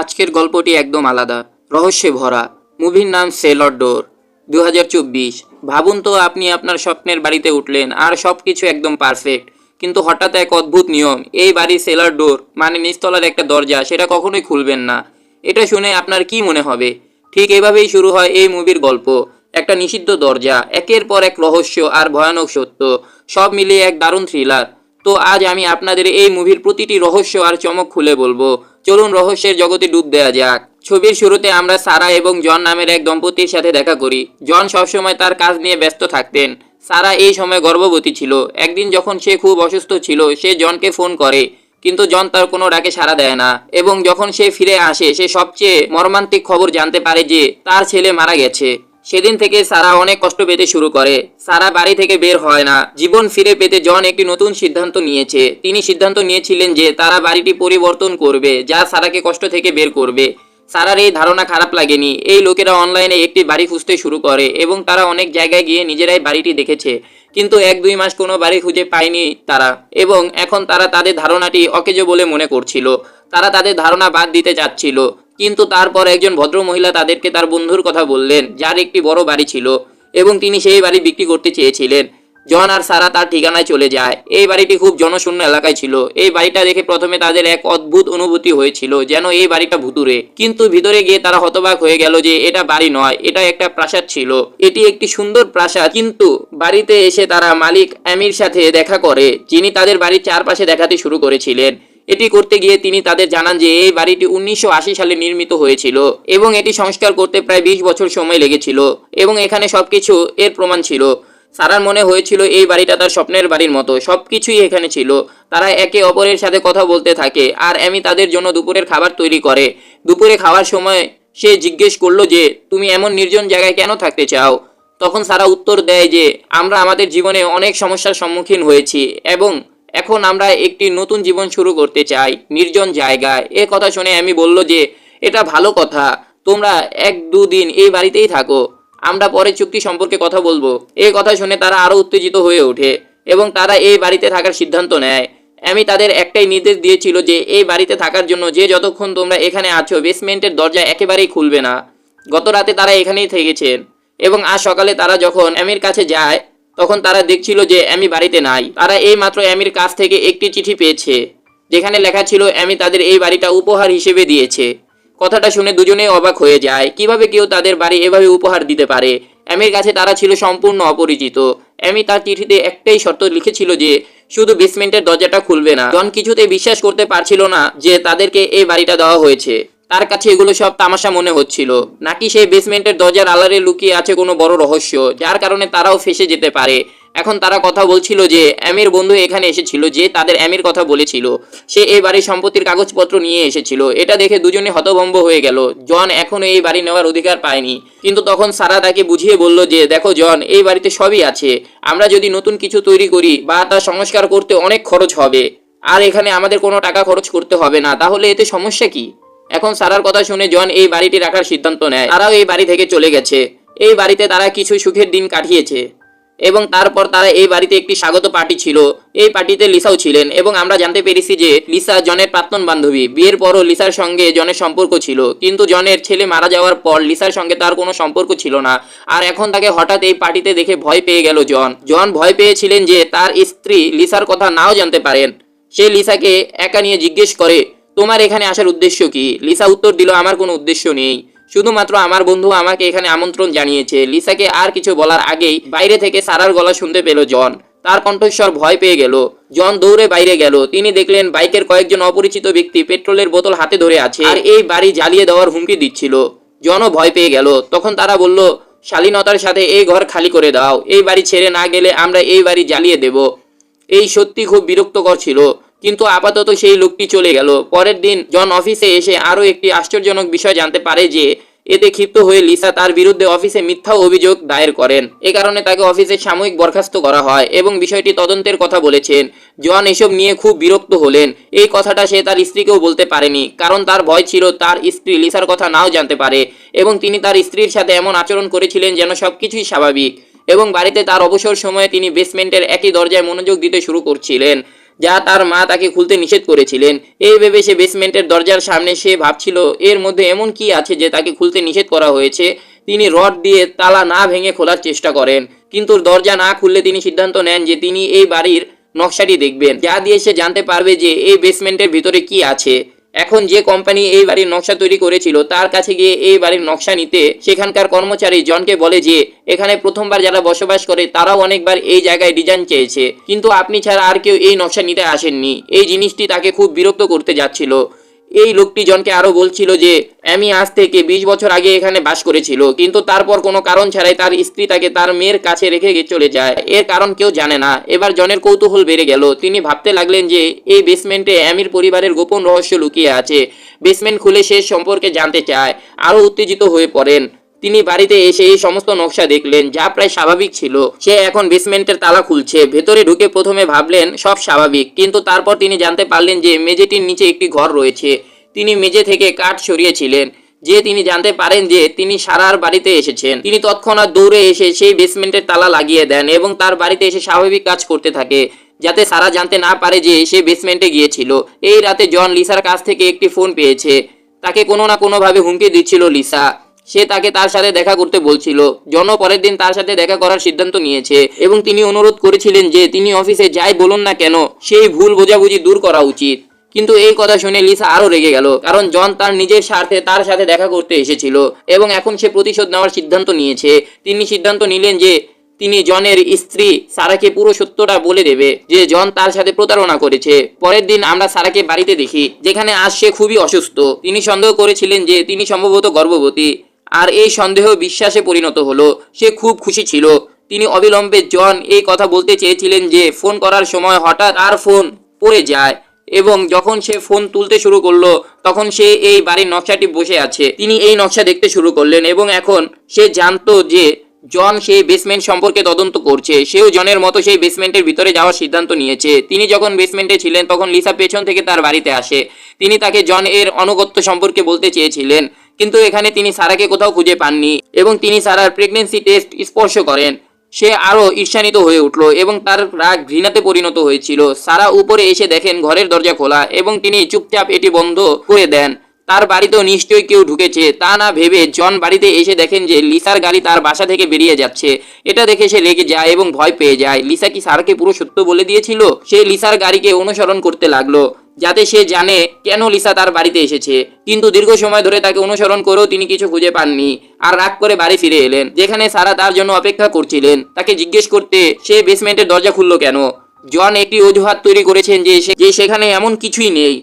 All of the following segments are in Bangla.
আজকের গল্পটি একদম আলাদা, রহস্যে ভরা। মুভির নাম সেলর ডোর। দু হাজার চব্বিশ, ভাবুন তো আপনি আপনার স্বপ্নের বাড়িতে উঠলেন, আর সব কিছু একদম পারফেক্ট কিন্তু হঠাৎ এক অদ্ভুত নিয়ম, এই বাড়ির সেলার ডোর মানে নিচতলার একটা দরজা, সেটা কখনোই খুলবেন না। এটা শুনে আপনার কি মনে হবে? ঠিক এভাবেই শুরু হয় এই মুভির গল্প। একটা নিষিদ্ধ দরজা, একের পর এক রহস্য আর ভয়ানক সত্য, সব মিলিয়ে এক দারুণ থ্রিলার তো আজ আমি আপনাদের এই মুভির প্রতিটি রহস্য আর চমক খুলে বলব। চলুন রহস্যের জগতে ডুব দেওয়া যাক। ছবির শুরুতে আমরা সারা এবং জন নামের এক দম্পতির সাথে দেখা করি। জন সবসময় তার কাজ নিয়ে ব্যস্ত থাকতেন। সারা এই সময় গর্ভবতী ছিল। একদিন যখন সে খুব অসুস্থ ছিল, সে জনকে ফোন করে। কিন্তু জন তার কোনো ডাকে সাড়া দেয় না এবং যখন সে ফিরে আসে, সে সবচেয়ে মর্মান্তিক খবর জানতে পারে যে তার ছেলে মারা গেছে। সেদিন থেকে সারা অনেক কষ্ট পেতে শুরু করে। সারা বাড়ি থেকে বের হয় না। জীবন ফিরে পেতে জন একটি নতুন সিদ্ধান্ত নিয়েছে। তিনি সিদ্ধান্ত নিয়েছিলেন যে তারা বাড়িটি পরিবর্তন করবে, যা সারাকে কষ্ট থেকে বের করবে। সারার এই ধারণা খারাপ লাগেনি। এই লোকেরা অনলাইনে একটি বাড়ি খুঁজতে শুরু করে এবং তারা অনেক জায়গায় গিয়ে নিজেরাই বাড়িটি দেখেছে। কিন্তু এক দুই মাস কোনো বাড়ি খুঁজে পায়নি তারা এবং এখন তারা তাদের ধারণাটি অকেজো বলে মনে করছিল। তারা তাদের ধারণা বাদ দিতে চাচ্ছিল। কিন্তু তারপর একজন ভদ্র মহিলা তাদেরকে তার বন্ধুর কথা বললেন, যার একটি বড় বাড়ি ছিল, এবং তিনি সেই বাড়ি বিক্রি করতে চেয়েছিলেন। জন আর সারা তার ঠিকানায় চলে যায়। এই বাড়িটি খুব জনশূন্য এলাকায় ছিল। এই বাড়িটা দেখে প্রথমে তাদের এক অদ্ভুত অনুভূতি হয়েছিল, যেন এই বাড়িটা ভুতুরে কিন্তু ভিতরে গিয়ে তারা হতবাক হয়ে গেল যে এটা বাড়ি নয়, এটা একটা প্রাসাদ ছিল। এটি একটি সুন্দর প্রাসাদ, কিন্তু বাড়িতে এসে তারা মালিক আমির সাথে দেখা করে, যিনি তাদের বাড়ির চারপাশে দেখাতে শুরু করেছিলেন। এটি করতে গিয়ে তিনি তাদের জানান যে এই বাড়িটি উনিশশো আশি সালে নির্মিত হয়েছিল এবং এটি সংস্কার করতে প্রায় বিশ বছর সময় লেগেছিল এবং এখানে সবকিছু এর প্রমাণ ছিল। সারার মনে হয়েছিল এই বাড়িটা তার স্বপ্নের বাড়ির মতো। সব কিছুই এখানে ছিল। তারা একে অপরের সাথে কথা বলতে থাকে আর আমি তাদের জন্য দুপুরের খাবার তৈরি করে। দুপুরে খাওয়ার সময় সে জিজ্ঞেস করল যে, তুমি এমন নির্জন জায়গায় কেন থাকতে চাও? তখন সারা উত্তর দেয় যে, আমরা আমাদের জীবনে অনেক সমস্যার সম্মুখীন হয়েছি এবং এখন আমরা একটি নতুন জীবন শুরু করতে চাই, নির্জন জায়গায়। এ কথা শুনে আমি বলল যে, এটা ভালো কথা। তোমরা এক দুদিন এই বাড়িতেই থাকো। আমরা পরে চুক্তি সম্পর্কে কথা বলব। এই কথা শুনে তারা আরও উত্তেজিত হয়ে ওঠে এবং তারা এই বাড়িতে থাকার সিদ্ধান্ত নেয়। আমি তাদের একটাই নির্দেশ দিয়েছিল যে, এই বাড়িতে থাকার জন্য যে যতক্ষণ তোমরা এখানে আছো, বেসমেন্টের দরজা একেবারেই খুলবে না। গত রাতে তারা এখানেই থেকেছেন এবং আজ সকালে তারা যখন অ্যামির কাছে যায় তখন তারা দেখছিল যে অ্যামি বাড়িতে নাই। তারা এই মাত্র অ্যামির কাছ থেকে একটি চিঠি পেয়েছে, যেখানে লেখা ছিল, অ্যামি তাদের এই বাড়িটা উপহার হিসেবে দিয়েছে। কথাটা শুনে দুজনেই অবাক হয়ে যায়, কীভাবে কেউ তাদের বাড়ি এভাবে উপহার দিতে পারে? অ্যামির কাছে তারা ছিল সম্পূর্ণ অপরিচিত। অ্যামি তার চিঠিতে একটাই শর্ত লিখেছিল যে, শুধু বেসমেন্টের দরজাটা খুলবে না। জন কিছুতে বিশ্বাস করতে পারছিল না যে তাদেরকে এই বাড়িটা দেওয়া হয়েছে। তার কাছে এগুলো সব তামাশা মনে হচ্ছিল। নাকি সেই বেসমেন্টের দরজার আলারে লুকিয়ে আছে কোনো বড় রহস্য, যার কারণে তারাও ফেসে যেতে পারে। এখন তারা কথা বলছিল যে, অ্যামির বন্ধু এখানে এসেছিল যে তাদের অ্যামির কথা বলেছিল। সে এই বাড়ির সম্পত্তির কাগজপত্র নিয়ে এসেছিল। এটা দেখে দুজনে হতভম্ব হয়ে গেল। জন এখনও এই বাড়ি নেওয়ার অধিকার পায়নি। কিন্তু তখন সারা তাকে বুঝিয়ে বলল যে, দেখো জন, এই বাড়িতে সবই আছে। আমরা যদি নতুন কিছু তৈরি করি বা তা সংস্কার করতে অনেক খরচ হবে। আর এখানে আমাদের কোনো টাকা খরচ করতে হবে না। তাহলে এতে সমস্যা কি? এখন সারার কথা শুনে জন এই বাড়িটি রাখার সিদ্ধান্ত নেয়। তারাও এই বাড়ি থেকে চলে গেছে। এই বাড়িতে তারা কিছু সুখের দিন কাটিয়েছে। এবং তারপর তারা এই বাড়িতে একটি স্বাগত পার্টি ছিল। এই পার্টিতে লিসাও ছিলেন এবং আমরা জানতে পেরেছি যে লিসা জনের প্রাক্তন বান্ধবী। বিয়ের পরও লিসার সঙ্গে জনের সম্পর্ক ছিল। কিন্তু জনের ছেলে মারা যাওয়ার পর লিসার সঙ্গে তার কোনো সম্পর্ক ছিল না। আর এখন তাকে হঠাৎ এই পার্টিতে দেখে ভয় পেয়ে গেল জন। জন ভয় পেয়েছিলেন যে তার স্ত্রী লিসার কথা নাও জানতে পারেন। সে লিসাকে একা নিয়ে জিজ্ঞেস করে তোমার এখানে আসার উদ্দেশ্য কি? লিসা উত্তর দিল, আমার কোনো উদ্দেশ্য নেই। শুধুমাত্র আমার বন্ধু আমাকে এখানে আমন্ত্রণ জানিয়েছে। লিসাকে আর কিছু বলার আগেই বাইরে থেকে সারার গলা শুনতে পেল জন। তার কণ্ঠস্বর ভয় পেয়ে গেল। জন দৌড়ে বাইরে গেল। তিনি দেখলেন বাইকের কয়েকজন অপরিচিত ব্যক্তি পেট্রোলের বোতল হাতে ধরে আছে আর এই বাড়ি জ্বালিয়ে দেওয়ার হুমকি দিচ্ছিল। জনও ভয় পেয়ে গেল। তখন তারা বলল, শালীনতার সাথে এই ঘর খালি করে দাও। এই বাড়ি ছেড়ে না গেলে আমরা এই বাড়ি জ্বালিয়ে দেব। এই সত্যি খুব বিরক্তকর ছিল। কিন্তু আপাতত সেই লোকটি চলে গেল। পরের দিন জন অফিসে এসে আরও একটি আশ্চর্যজনক বিষয় জানতে পারে যে, এতে ক্ষিপ্ত হয়ে লিসা তার বিরুদ্ধে অফিসে মিথ্যা অভিযোগ দায়ের করেন। এ কারণে তাকে অফিসে সাময়িক বরখাস্ত করা হয় এবং বিষয়টি তদন্তের কথা বলেছেন। জন এসব নিয়ে খুব বিরক্ত হলেন। এই কথাটা সে তার স্ত্রীকেও বলতে পারেনি, কারণ তার ভয় ছিল তার স্ত্রী লিসার কথা নাও জানতে পারে এবং তিনি তার স্ত্রীর সাথে এমন আচরণ করেছিলেন যেন সবকিছুই স্বাভাবিক। এবং বাড়িতে তার অবসর সময়ে তিনি বেসমেন্টের একই দরজায় মনোযোগ দিতে শুরু করছিলেন। যা তার মা তাকে খুলতে নিষেধ করেছিলেন। এই ভেবে সে বেসমেন্টের দরজার সামনে সে ভাবছিল, এর মধ্যে এমন কি আছে যে তাকে খুলতে নিষেধ করা হয়েছে? তিনি রড দিয়ে তালা না ভেঙে খোলার চেষ্টা করেন, কিন্তু দরজা না খুললে তিনি সিদ্ধান্ত নেন যে তিনি এই বাড়ির নকশাটি দেখবেন। যা দিয়ে সে জানতে পারবে যে এই বেসমেন্টের ভিতরে কি আছে। এখন যে কোম্পানি এই বাড়ির নকশা তৈরি করেছিল, তার কাছে গিয়ে এই বাড়ির নকশা নিতে সেখানকার কর্মচারী জনকে বলে যে, এখানে প্রথমবার যারা বসবাস করে, তারাও অনেকবার এই জায়গায় ডিজাইন চেয়েছে। কিন্তু আপনি ছাড়া আর কেউ এই নকশা নিতে আসেননি। এই জিনিসটি তাকে খুব বিরক্ত করতে যাচ্ছিল। এই লোকটি জনকে আরও বলছিল যে অ্যামি আজ থেকে বিশ বছর আগে এখানে বাস করেছিল, কিন্তু তারপর কোনো কারণ ছাড়াই তার স্ত্রী তাকে তার মেয়ের কাছে রেখে চলে যায়। এর কারণ কেউ জানে না। এবার জনের কৌতূহল বেড়ে গেল। তিনি ভাবতে লাগলেন যে, এই বেসমেন্টে অ্যামির পরিবারের গোপন রহস্য লুকিয়ে আছে। বেসমেন্ট খুলে সে সম্পর্কে জানতে চায়, আরও উত্তেজিত হয়ে পড়েন। তিনি বাড়িতে এসে এই সমস্ত নকশা দেখলেন, যা প্রায় স্বাভাবিক ছিল। সে এখন বেসমেন্টের তালা খুলছে, ভেতরে ঢুকে প্রথমে ভাবলেন, সব স্বাভাবিক। কিন্তু তারপর তিনি জানতে পারলেন যে মেঝেটির নিচে একটি ঘর রয়েছে। তিনি মেঝে থেকে কাঠ সরিয়েছিলেন, যে তিনি জানতে পারেন যে তিনি সারার বাড়িতে এসেছেন। তিনি তৎক্ষণাৎ দৌড়ে এসে সেই বেসমেন্টের তালা লাগিয়ে দেন এবং তার বাড়িতে এসে স্বাভাবিক কাজ করতে থাকে, যাতে সারা জানতে না পারে যে সে বেসমেন্টে গিয়েছিল। এই রাতে জন লিসার কাছ থেকে একটি ফোন পেয়েছে। তাকে কোনো না কোনোভাবে হুমকি দিচ্ছিল লিসা। সে তাকে তার সাথে দেখা করতে বলছিল। জন পরের দিন তার সাথে দেখা করার সিদ্ধান্ত নিয়েছে এবং তিনি অনুরোধ করেছিলেন যে তিনি অফিসে যাই বলুন না কেন, সেই ভুল বোঝাবুঝি দূর করা উচিত। কিন্তু এই কথা শুনে লিসা আরও রেগে গেল, কারণ জন তার নিজের স্বার্থে তার সাথে দেখা করতে এসেছিল এবং এখন সে প্রতিশোধ নেওয়ার সিদ্ধান্ত নিয়েছে। তিনি সিদ্ধান্ত নিলেন যে তিনি জনের স্ত্রী সারাকে পুরো সত্যটা বলে দেবে, যে জন তার সাথে প্রতারণা করেছে। পরের দিন আমরা সারাকে বাড়িতে দেখি, যেখানে আজ সে খুবই অসুস্থ। তিনি সন্দেহ করেছিলেন যে তিনি সম্ভবত গর্ভবতী। আর এই সন্দেহ বিশ্বাসে পরিণত হলো। সে খুব খুশি ছিল। তিনি অবিলম্বে জন এই কথা বলতে চেয়েছিলেন যে, ফোন করার সময় হঠাৎ আর ফোন পড়ে যায় এবং যখন সে ফোন তুলতে শুরু করল, তখন সে এই বাড়ির নকশাটি বসে আছে। তিনি এই নকশা দেখতে শুরু করলেন এবং এখন সে জানতো যে, জন সেই বেসমেন্ট সম্পর্কে তদন্ত করছে। সেও জনের মতো সেই বেসমেন্টের ভিতরে যাওয়ার সিদ্ধান্ত নিয়েছে। তিনি যখন বেসমেন্টে ছিলেন, তখন লিসা পেছন থেকে তার বাড়িতে আসে। তিনি তাকে জন এর অনুগত্য সম্পর্কে বলতে চেয়েছিলেন। কিন্তু এখানে তিনি সারাকে কোথাও খুঁজে পাননি এবং তিনি সারার প্রেগনেন্সি টেস্ট স্পর্শ করেন। সে আরও ঈর্ষান্বিত হয়ে উঠল এবং তার রাগ ঘৃণাতে পরিণত হয়েছিল। সারা উপরে এসে দেখেন ঘরের দরজা খোলা এবং তিনি চুপচাপ এটি বন্ধ করে দেন। তার বাড়িতেও নিশ্চয়ই কেউ ঢুকেছে। তা না ভেবে জন বাড়িতে এসে দেখেন যে লিসার গাড়ি তার বাসা থেকে বেরিয়ে যাচ্ছে। এটা দেখে সে রেগে যায় এবং ভয় পেয়ে যায়। লিসা কি সারাকে পুরো সত্য বলে দিয়েছিল? সে লিসার গাড়িকে অনুসরণ করতে লাগল। যাতে সে জানে কেন লিসা তার বাড়িতে এসেছে। কিন্তু দীর্ঘ সময় ধরে তাকে অনুসরণ করেও তিনি কিছু খুঁজে পাননি আর রাগ করে বাড়ি ফিরে এলেন, যেখানে সারা তার জন্য অপেক্ষা করছিলেন। তাকে জিজ্ঞেস করতে সে বেসমেন্টের দরজা খুললো কেন? জন একটি অজুহাত তৈরি করেছেন যে যে সেখানে এমন কিছুই নেই।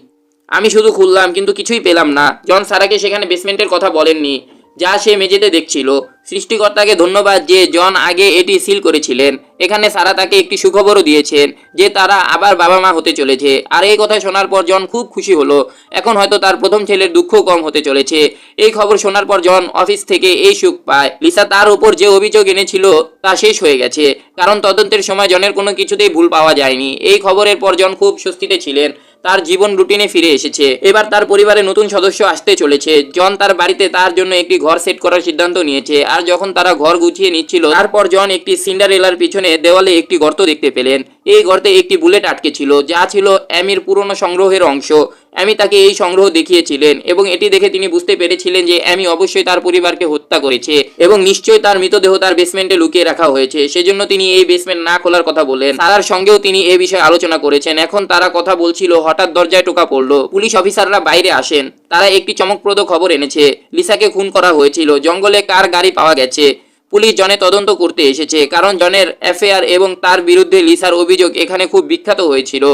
আমি শুধু খুললাম, কিন্তু কিছুই পেলাম না। জন সারাকে সেখানে বেসমেন্টের কথা বলেননি। যা সে মেঝেতে দেখছিল। সৃষ্টিকর্তাকে ধন্যবাদ যে জন আগে এটি সিল করেছিলেন। এখানে সারা তাকে একটি সুখবরও দিয়েছেন যে তারা আবার বাবা মা হতে চলেছে। আর এই কথা শোনার পর জন খুব খুশি হলো। এখন হয়তো তার প্রথম ছেলের দুঃখ কম হতে চলেছে। এই খবর শোনার পর জন অফিস থেকে এই সুখ পায়। লিসা তার উপর যে অভিযোগ এনেছিল তা শেষ হয়ে গেছে। কারণ তদন্তের সময় জনের কোনো কিছুতেই ভুল পাওয়া যায়নি। এই খবরের পর জন খুব স্বস্তিতে ছিলেন। তার জীবন রুটিনে ফিরে এসেছে। এবার তার পরিবারে নতুন সদস্য আসতে চলেছে। জন তার বাড়িতে তার জন্য একটি ঘর সেট করার সিদ্ধান্ত নিয়েছে। আর যখন তারা ঘর গুছিয়ে নিচ্ছিল, তারপর জন একটি সিন্ডারেলার পিছনে দেওয়ালে একটি গর্ত দেখতে পেলেন। এই গর্তে একটি বুলেট আটকে ছিল, যা ছিল অ্যামির পুরনো সংগ্রহের অংশ। অ্যামি তাকে এই সংগ্রহ দেখিয়েছিলেন এবং এটি দেখে তিনি বুঝতে পেরেছিলেন যে অ্যামি অবশ্যই তার পরিবারকে হত্যা করেছে এবং নিশ্চয়ই তার মৃতদেহ তার বেসমেন্টে লুকিয়ে রাখা হয়েছে। সেজন্য তিনি এই বেসমেন্ট না খোলার কথা বলেন। তারার সঙ্গেও তিনি এই বিষয়ে আলোচনা করেছেন। এখন তারা কথা বলছিল, হঠাৎ দরজায় টোকা পড়ল। পুলিশ অফিসাররা বাইরে আসেন। তারা একটি চমকপ্রদ খবর এনেছে। লিসাকে খুন করা হয়েছিল। জঙ্গলে কার গাড়ি পাওয়া গেছে? পুলিশ জনে তদন্ত করতে এসেছে। কারণ জনের এফআইআর এবং তার বিরুদ্ধে লিসার অভিযোগ এখানে খুব বিখ্যাত হয়েছিল।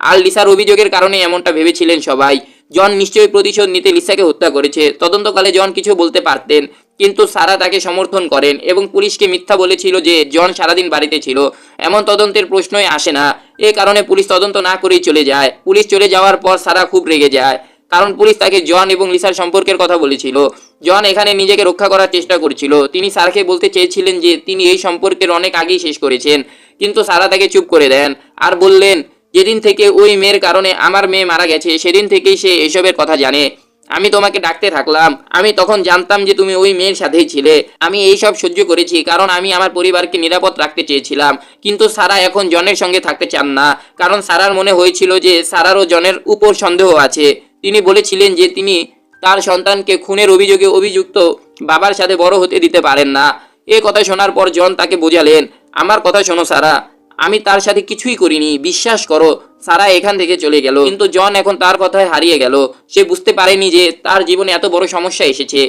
আর লিসার অভিযোগের কারণে এমনটা ভেবেছিলেন সবাই। জন নিশ্চয়ই প্রতিশোধ নিতে লিসাকে হত্যা করেছে। তদন্তকালে জন কিছু বলতে পারতেন, কিন্তু সারা তাকে সমর্থন করেন এবং পুলিশকে মিথ্যা বলেছিল যে জন সারাদিন বাড়িতে ছিল। এমন তদন্তের প্রশ্নই আসে না। এ কারণে পুলিশ তদন্ত না করেই চলে যায়। পুলিশ চলে যাওয়ার পর সারা খুব রেগে যায়। কারণ পুলিশ তাকে জন এবং লিসার সম্পর্কের কথা বলেছিল। জন এখানে নিজেকে রক্ষা করার চেষ্টা করছিল। তিনি সারাকে বলতে চেয়েছিলেন যে, তিনি এই সম্পর্কের অনেক আগেই শেষ করেছেন, কিন্তু সারা তাকে চুপ করে দেন আর বললেন, যেদিন থেকে ওই মেয়ের কারণে আমার মেয়ে মারা গেছে, সেদিন থেকেই সে এসবের কথা জানে। আমি তোমাকে ডাকতে থাকলাম। আমি তখন জানতাম যে তুমি ওই মেয়ের সাথেই ছিলে। আমি এই সব সহ্য করেছি কারণ আমি আমার পরিবারকে নিরাপদ রাখতে চেয়েছিলাম। কিন্তু সারা এখন জনের সঙ্গে থাকতে চান না, কারণ সারার মনে হয়েছিল যে সারারও জনের উপর সন্দেহ আছে। তিনি বলেছিলেন যে তিনি তার সন্তানকে খুনের অভিযোগে অভিযুক্ত বাবার সাথে বড় হতে দিতে পারেন না। এ কথা শোনার পর জন তাকে বোঝালেন, আমার কথা শোনো সারা, আমি তার সাথে কিছুই করিনি, বিশ্বাস করো, সারা এখান থেকে চলে গেল। কিন্তু জন এখন তার কথায় হারিয়ে গেল। সে বুঝতে পারেনি যে তার জীবনে এত বড় সমস্যা এসেছে।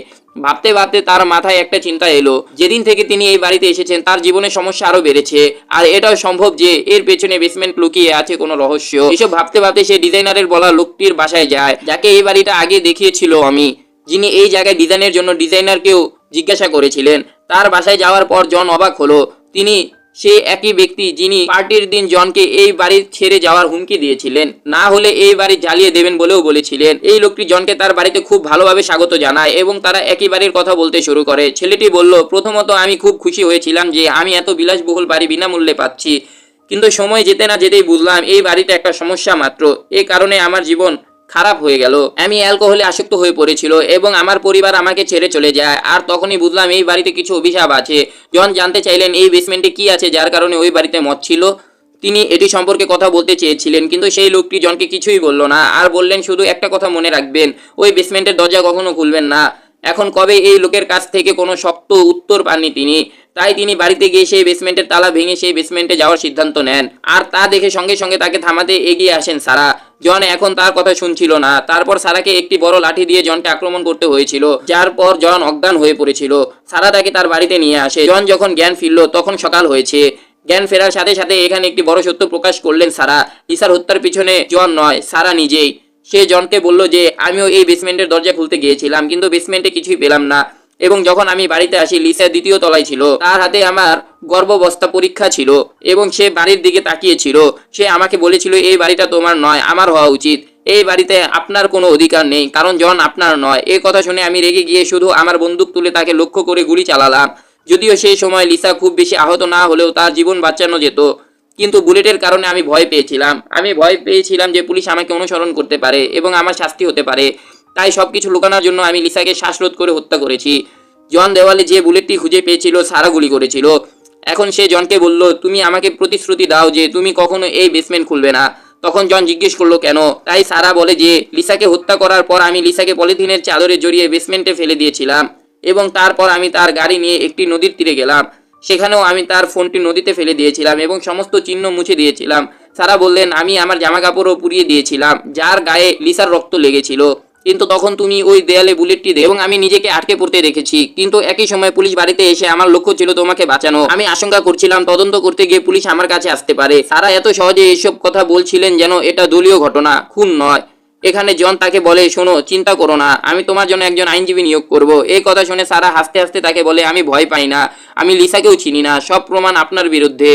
ভাবতে ভাবতে তার মাথায় একটা চিন্তা এলো। যেদিন থেকে তিনি এই বাড়িতে এসেছেন, তার জীবনের সমস্যা আরও বেড়েছে। আর এটাও সম্ভব যে এর পেছনে বেসমেন্ট লুকিয়ে আছে কোনো রহস্য। এসব ভাবতে ভাবতে সে ডিজাইনারের বলা লোকটির বাসায় যায়, যাকে এই বাড়িটা আগে দেখিয়েছিল আমি, যিনি এই জায়গায় ডিজাইনের জন্য ডিজাইনারকেও জিজ্ঞাসা করেছিলেন। তার বাসায় যাওয়ার পর জন অবাক হলো। তিনি সে একই ব্যক্তি যিনি পার্টির দিন জনকে এই বাড়ি ছেড়ে যাওয়ার হুমকি দিয়েছিলেন। না হলে এই বাড়ি জ্বালিয়ে দেবেন বলেও বলেছিলেন। এই লোকটি জনকে তার বাড়িতে খুব ভালোভাবে স্বাগত জানায় এবং তারা একই বাড়ির কথা বলতে শুরু করে। ছেলেটি বলল, প্রথমত আমি খুব খুশি হয়েছিলাম যে আমি এত বিলাসবহুল বাড়ি বিনামূল্যে পাচ্ছি। কিন্তু সময় যেতে না যেতেই বুঝলাম এই বাড়িতে একটা সমস্যা মাত্র। এই কারণে আমার জীবন খারাপ হয়ে গেল। আমি অ্যালকোহলে আসক্ত হয়ে পড়েছিল এবং আমার পরিবার আমাকে ছেড়ে চলে যায়। আর তখনই বুঝলাম এই বাড়িতে কিছু অভিশাপ আছে। জন জানতে চাইলেন এই বেসমেন্টে কি আছে, যার কারণে ওই বাড়িতে মত ছিল। তিনি এটি সম্পর্কে কথা বলতে চেয়েছিলেন, কিন্তু সেই লোকটি জনকে কিছুই বলল না। আর বললেন, শুধু একটা কথা মনে রাখবেন, ওই বেসমেন্টের দরজা কখনো খুলবেন না। এখন কবে এই লোকের কাছ থেকে কোনো শক্ত উত্তর পাননি তিনি? তাই তিনি বাড়িতে গিয়ে সেই বেসমেন্টের তালা ভেঙে সেই বেসমেন্টে যাওয়ার সিদ্ধান্ত নেন। আর তা দেখে সঙ্গে সঙ্গে তাকে থামাতে এগিয়ে আসেন সারা। জন এখন তার কথা শুনছিল না। তারপর সারাকে একটি বড় লাঠি দিয়ে জনকে আক্রমণ করতে হয়েছিল, যার পর জন অজ্ঞান হয়ে পড়েছিল। সারা তাকে তার বাড়িতে নিয়ে আসে। জন যখন জ্ঞান ফিরল, তখন সকাল হয়েছে। জ্ঞান ফেরার সাথে সাথে এখানে একটি বড় সত্য প্রকাশ করলেন সারা। লিসার হত্যার পিছনে জন নয়, সারা নিজেই। সে জনকে বলল যে, আমিও এই বেসমেন্টের দরজা খুলতে গিয়েছিলাম, কিন্তু বেসমেন্টে কিছুই পেলাম না। এবং যখন আমি বাড়িতে আসি, লিসা দ্বিতীয় তলায় ছিল। তার হাতে আমার গর্ভবস্থা পরীক্ষা ছিল এবং সে বাড়ির দিকে তাকিয়েছিল। সে আমাকে বলেছিল, এই বাড়িটা তোমার নয়, আমার হওয়া উচিত। এই বাড়িতে আপনার কোনো অধিকার নেই, কারণ জন আপনার নয়। এই কথা শুনে আমি রেগে গিয়ে শুধু আমার বন্দুক তুলে তাকে লক্ষ্য করে গুলি চালালাম। যদিও সেই সময় লিসা খুব বেশি আহত না হলেও তার জীবন বাঁচানো যেত। কিন্তু বুলেটের কারণে আমি ভয় পেয়েছিলাম। আমি ভয় পেয়েছিলাম যে পুলিশ আমাকে অনুসরণ করতে পারে এবং আমার শাস্তি হতে পারে। তাই সব কিছু লুকানোর জন্য আমি লিসাকে শ্বাসরোধ করে হত্যা করেছি। জন দেওয়ালে যে বুলেটটি খুঁজে পেয়েছিল, সারা গুলি করেছিল। এখন সে জনকে বলল, তুমি আমাকে প্রতিশ্রুতি দাও যে তুমি কখনো এই বেসমেন্ট খুলবে না। তখন জন জিজ্ঞেস করল, কেন? তাই সারা বলে যে, লিসাকে হত্যা করার পর আমি লিসাকে পলিথিনের চাদরে জড়িয়ে বেসমেন্টে ফেলে দিয়েছিলাম এবং তারপর আমি তার গাড়ি নিয়ে একটি নদীর তীরে গেলাম। সেখানেও আমি তার ফোনটি নদীতে ফেলে দিয়েছিলাম এবং সমস্ত চিহ্ন মুছে দিয়েছিলাম। সারা বললেন, আমি আমার জামা কাপড়ও পুড়িয়ে দিয়েছিলাম, যার গায়ে লিসার রক্ত লেগেছিল। কিন্তু তখন তুমি ওই দেয়ালে বুলেটটি দে এবং আমি নিজেকে আটকে পড়তে দেখেছি। কিন্তু একই সময় পুলিশ বাড়িতে এসে আমার লক্ষ্য ছিল তোমাকে বাঁচানো। আমি আশঙ্কা করছিলাম, তদন্ত করতে গিয়ে পুলিশ আমার কাছে আসতে পারে। সারা এত সহজে এসব কথা বলছিলেন যেন এটা দলীয় ঘটনা, খুন নয়। এখানে জন তাকে বলে, শোনো, চিন্তা করো না, আমি তোমার জন্য একজন আইনজীবী নিয়োগ করব। এই কথা শুনে সারা হাসতে হাসতে তাকে বলে, আমি ভয় পাই না, আমি লিসাকেও চিনি না, সব প্রমাণ আপনার বিরুদ্ধে।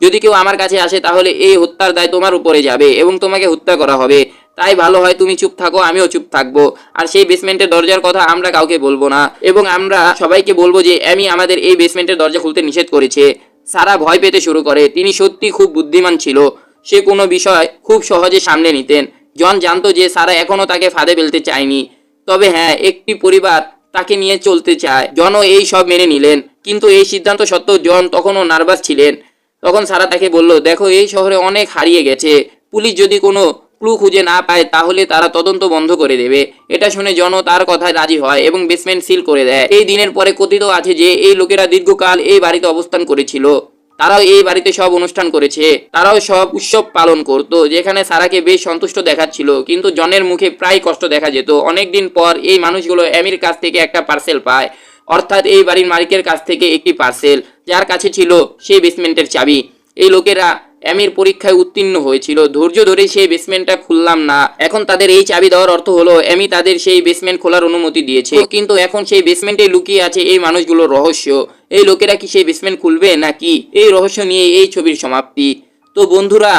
যদি কেউ আমার কাছে আসে, তাহলে এই হত্যার দায় তোমার উপরে যাবে এবং তোমাকে হত্যা করা হবে। তাই ভালো হয় তুমি চুপ থাকো, আমিও চুপ থাকব। আর সেই বেসমেন্টের দরজার কথা আমরা কাউকে বলব না এবং আমরা সবাইকে বলব যে আমি আমাদের এই বেসমেন্টের দরজা খুলতে নিষেধ করেছে। সারা ভয় পেতে শুরু করে। তিনি সত্যি খুব বুদ্ধিমান ছিল। সে কোনো বিষয় খুব সহজে সামনে নিতেন। জন জানতো যে সারা এখনও তাকে ফাঁদে ফেলতে চায়নি। তবে হ্যাঁ একটি পরিবার তাকে নিয়ে চলতে চায়। জনও এই সব মেনে নিলেন। কিন্তু এই সিদ্ধান্ত সত্ত্বেও জন তখনও নার্ভাস ছিলেন। তখন সারা তাকে বলল, দেখো, এই শহরে অনেক হারিয়ে গেছে। পুলিশ যদি কোনো ক্লু খুঁজে না পায়, তাহলে তারা তদন্ত বন্ধ করে দেবে এটা শুনে জন তার কথায় রাজি হয় এবং বেসমেন্ট সিল করে দেয়। এই দিনের পরে কথিত আছে যে, এই লোকেরা দীর্ঘকাল এই বাড়িতে অবস্থান করেছিল। তারাও এই বাড়িতে সব অনুষ্ঠান করেছে। তারাও সব উৎসব পালন করত, যেখানে সারাকে বেশ সন্তুষ্ট দেখাচ্ছিল। কিন্তু জনের মুখে প্রায় কষ্ট দেখা যেত। অনেকদিন পর এই মানুষগুলো এমির কাছ থেকে একটা পার্সেল পায়। অর্থাৎ এই বাড়ির মালিকের কাছ থেকে একটি পার্সেল যার কাছে ছিল সেই বেসমেন্টের চাবি। এই লোকেরা এমির পরীক্ষায় উত্তীর্ণ হয়েছিল। ধৈর্য ধরে সেই বেসমেন্টটা খুললাম না। এখন তাদের এই চাবি দেওয়ার অর্থ হলো এমি তাদের সেই বেসমেন্ট খোলার অনুমতি দিয়েছে। কিন্তু এখন সেই বেসমেন্টে লুকিয়ে আছে এই মানুষগুলোর রহস্য। এই লোকেরা কি সেই বেসমেন্ট খুলবে নাকি এই রহস্য নিয়ে এই ছবির সমাপ্তি? তো বন্ধুরা,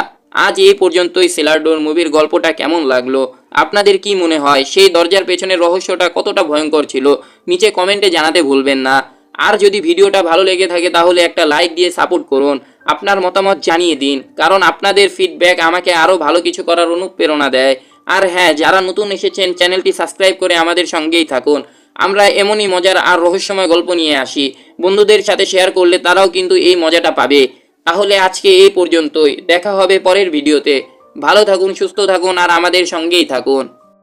আজ এই পর্যন্তই সেলারডোর মুভির গল্পটা কেমন লাগল? আপনাদের কি মনে হয় সেই দরজার পেছনের রহস্যটা কতটা ভয়ঙ্কর ছিল? নিচে কমেন্টে জানাতে ভুলবেন না। আর যদি ভিডিওটা ভালো লেগে থাকে তাহলে একটা লাইক দিয়ে সাপোর্ট করুন। আপনার মতামত জানিয়ে দিন, কারণ আপনাদের ফিডব্যাক আমাকে আরও ভালো কিছু করার অনুপ্রেরণা দেয়। আর হ্যাঁ যারা নতুন এসেছেন চ্যানেলটি সাবস্ক্রাইব করে আমাদের সঙ্গেই থাকুন। আমরা এমনই মজার আর রহস্যময় গল্প নিয়ে আসি। বন্ধুদের সাথে শেয়ার করলে তারাও কিন্তু এই মজাটা পাবে। তাহলে আজকে এই পর্যন্তই। দেখা হবে পরের ভিডিওতে ভালো থাকুন, সুস্থ থাকুন, আর আমাদের সঙ্গেই থাকুন।